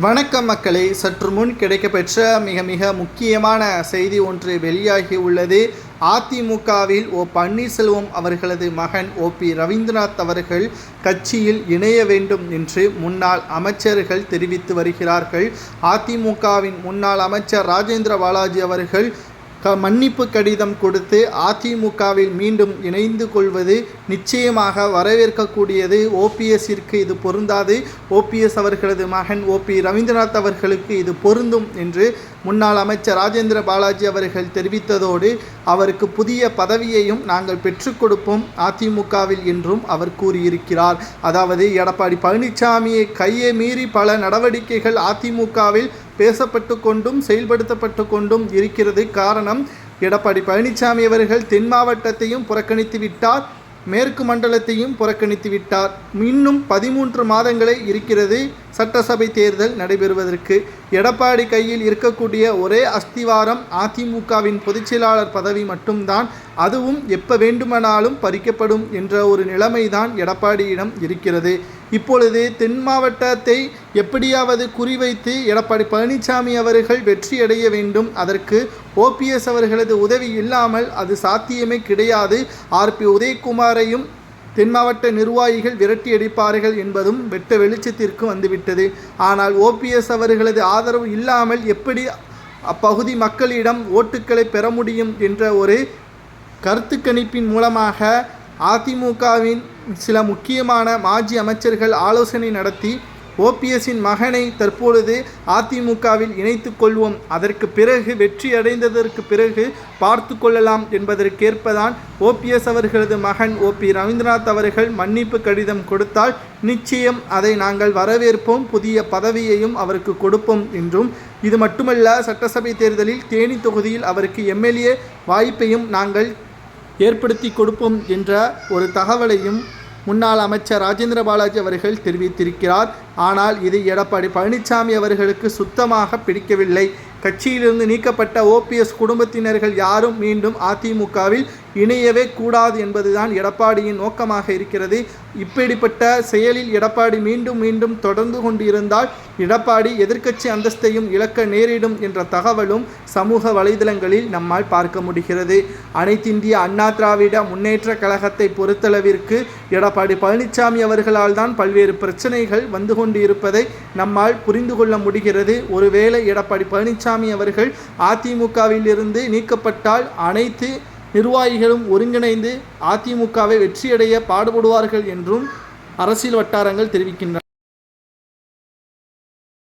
வணக்கம் மக்களே. சற்று முன் கிடைக்கப்பெற்ற மிக மிக முக்கியமான செய்தி ஒன்று வெளியாகி உள்ளது. அதிமுகவில் ஓ பன்னீர்செல்வம் அவர்களது மகன் ஓ பி ரவீந்திரநாத் அவர்கள் கட்சியில் இணைய வேண்டும் என்று முன்னாள் அமைச்சர்கள் தெரிவித்து வருகிறார்கள். அதிமுகவின் முன்னாள் அமைச்சர் ராஜேந்திர பாலாஜி அவர்கள் க மன்னிப்பு கடிதம் கொடுத்து அதிமுகவில் மீண்டும் இணைந்து கொள்வது நிச்சயமாக வரவேற்கக்கூடியது. ஓபிஎஸ்ஸிற்கு இது பொருந்தாது. ஓபிஎஸ் அவர்களது மகன் ஓபி ரவீந்திரநாத் அவர்களுக்கு இது பொருந்தும் என்று முன்னாள் அமைச்சர் ராஜேந்திர பாலாஜி அவர்கள் தெரிவித்ததோடு அவருக்கு புதிய பதவியையும் நாங்கள் பெற்றுக் கொடுப்போம். அதிமுகவில் என்றும் அவர் கூறியிருக்கிறார். அதாவது எடப்பாடி பழனிசாமியை கையை மீறி பல நடவடிக்கைகள் அதிமுகவில் பேசப்பட்டு கொண்டும் செயல்படுத்தப்பட்டு கொண்டும் இருக்கிறது காரணம் எடப்பாடி பழனிசாமி அவர்கள் தென் மாவட்டத்தையும் புறக்கணித்து விட்டார் மேற்கு மண்டலத்தையும் புறக்கணித்து விட்டார். இன்னும் பதிமூன்று மாதங்களே இருக்கிறது சட்டசபை தேர்தல் நடைபெறுவதற்கு. எடப்பாடி கையில் இருக்கக்கூடிய ஒரே அஸ்திவாரம் அதிமுகவின் பொதுச்செயலாளர் பதவி மட்டும்தான். அதுவும் எப்போ வேண்டுமானாலும் பறிக்கப்படும் என்ற ஒரு நிலைமைதான் எடப்பாடியிடம் இருக்கிறது. இப்பொழுது தென் மாவட்டத்தை எப்படியாவது குறிவைத்து எடப்பாடி பழனிசாமி அவர்கள் வெற்றியடைய வேண்டும். அதற்கு ஓபிஎஸ் அவர்களது உதவி இல்லாமல் அது சாத்தியமே கிடையாது. ஆர்பி உதயகுமாரையும் தென் மாவட்ட நிர்வாகிகள் விரட்டி அடிப்பார்கள் என்பதும் வெட்ட வெளிச்சத்திற்கு வந்துவிட்டது. ஆனால் ஓபிஎஸ் அவர்களது ஆதரவு இல்லாமல் எப்படி அப்பகுதி மக்களிடம் ஓட்டுக்களை பெற முடியும் என்ற ஒரு கருத்து கணிப்பின் மூலமாக அதிமுகவின் சில முக்கியமான மாஜி அமைச்சர்கள் ஆலோசனை நடத்தி ஓபிஎஸ்ஸின் மகனை தற்பொழுது அதிமுகவில் இணைத்து கொள்வோம். அதற்கு பிறகு வெற்றி அடைந்ததற்கு பிறகு பார்த்து கொள்ளலாம் என்பதற்கேற்பதான் ஓபிஎஸ் அவர்களது மகன் ஓ பி ரவீந்திரநாத் அவர்கள் மன்னிப்பு கடிதம் கொடுத்தால் நிச்சயம் அதை நாங்கள் வரவேற்போம். புதிய பதவியையும் அவருக்கு கொடுப்போம் என்றும். இது மட்டுமல்ல சட்டசபை தேர்தலில் தேனி தொகுதியில் அவருக்கு எம்எல்ஏ வாய்ப்பையும் நாங்கள் ஏற்படுத்தி கொடுப்போம் என்ற ஒரு தகவலையும் முன்னாள் அமைச்சர் ராஜேந்திர பாலாஜி அவர்கள் தெரிவித்திருக்கிறார். ஆனால் இது எடப்பாடி பழனிசாமி அவர்களுக்கு சுத்தமாக பிடிக்கவில்லை. கட்சியிலிருந்து நீக்கப்பட்ட ஓபிஎஸ் குடும்பத்தினர்கள் யாரும் மீண்டும் அதிமுகவில் இணையவே கூடாது என்பதுதான் எடப்பாடியின் நோக்கமாக இருக்கிறது. இப்படிப்பட்ட செயலில் எடப்பாடி மீண்டும் மீண்டும் தொடர்ந்து கொண்டிருந்தால் எடப்பாடி எதிர்க்கட்சி அந்தஸ்தையும் இழக்க நேரிடும் என்ற தகவலும் சமூக வலைதளங்களில் நம்மால் பார்க்க முடிகிறது. அனைத்திந்திய அண்ணா திராவிட முன்னேற்ற கழகத்தை பொறுத்தளவிற்கு எடப்பாடி பழனிசாமி அவர்களால் தான் பல்வேறு பிரச்சனைகள் வந்து கொண்டிருப்பதை நம்மால் புரிந்து கொள்ள முடிகிறது. ஒருவேளை எடப்பாடி பழனிசாமி அவர்கள் அதிமுகவில் இருந்து நீக்கப்பட்டால் அனைத்து நிர்வாகிகளும் ஒருங்கிணைந்து அதிமுகவை வெற்றியடைய பாடுபடுவார்கள் என்றும் அரசியல் வட்டாரங்கள் தெரிவிக்கின்றன.